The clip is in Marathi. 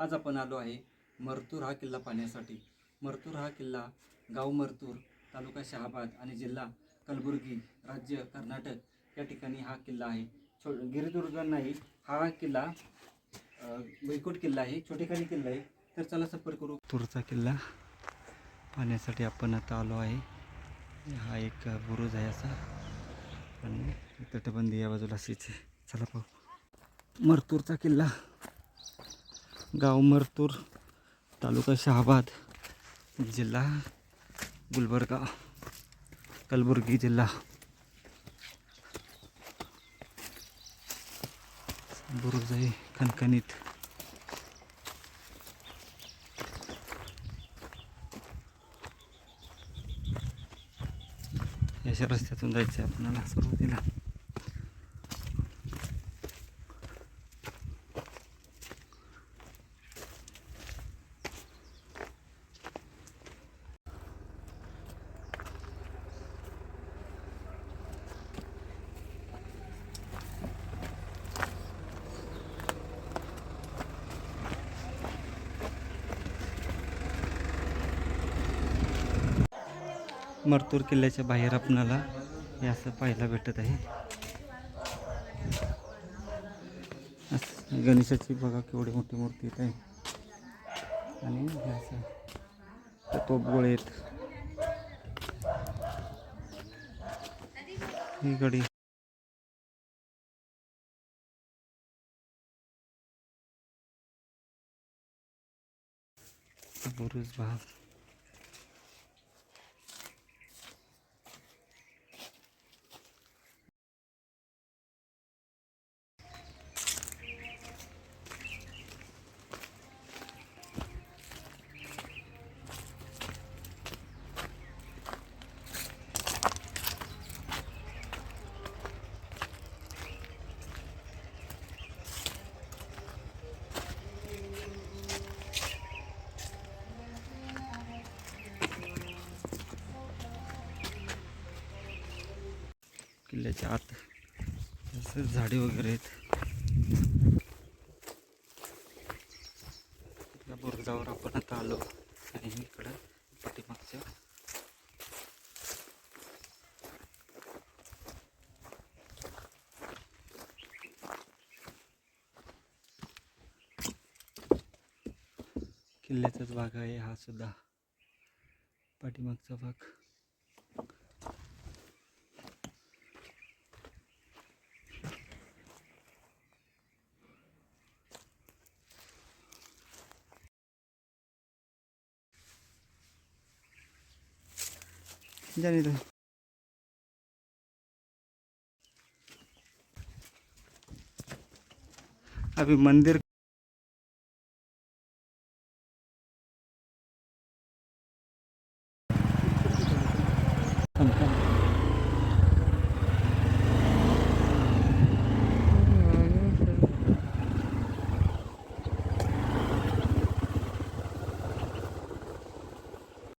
आज आपण आलो आहे मरतूर हा किल्ला पाहण्यासाठी. मरतूर हा किल्ला गाव मरतूर तालुका शहाबाद आणि जिल्हा कलबुर्गी राज्य कर्नाटक या ठिकाणी हा किल्ला आहे. छो गिरिदुर्ग नाही हा किल्ला अ, बैकुट किल्ला आहे. छोटेखानी किल्ला आहे. तर चला सफर करू. तुरचा किल्ला पाहण्यासाठी आपण आता आलो आहे. हा एक बुरुज आहे असा. आणि तटबंदी या बाजूला अशीच चला पाहू. मरतूरचा किल्ला गाव मरतूर तालुका शहाबाद जिल्हा गुलबर्गा कलबुर्गी जिल्हा. बुरुज आहे खणखणीत. याच्या रस्त्यातून जायचं आहे आपल्याला सुरुवातीला. मरतूर किल्ल्याच्या बाहेर आपणाला हे असं पाहायला भेटत आहे. असं गणेशाची बघा केवढी मोठी मूर्ती येत आहे. आणि असं ते तोपगोळे आहेत. ही गडी बुरुज भाग किल्ल्याच्या आत. तसेच झाडे वगैरे आहेत. या बुरुजावर आपण आता आलो आणि इकडं पाठीमागच्या किल्ल्याचाच भाग आहे हा सुद्धा. पाठीमागचा भाग. जाने दो अभी मंदिर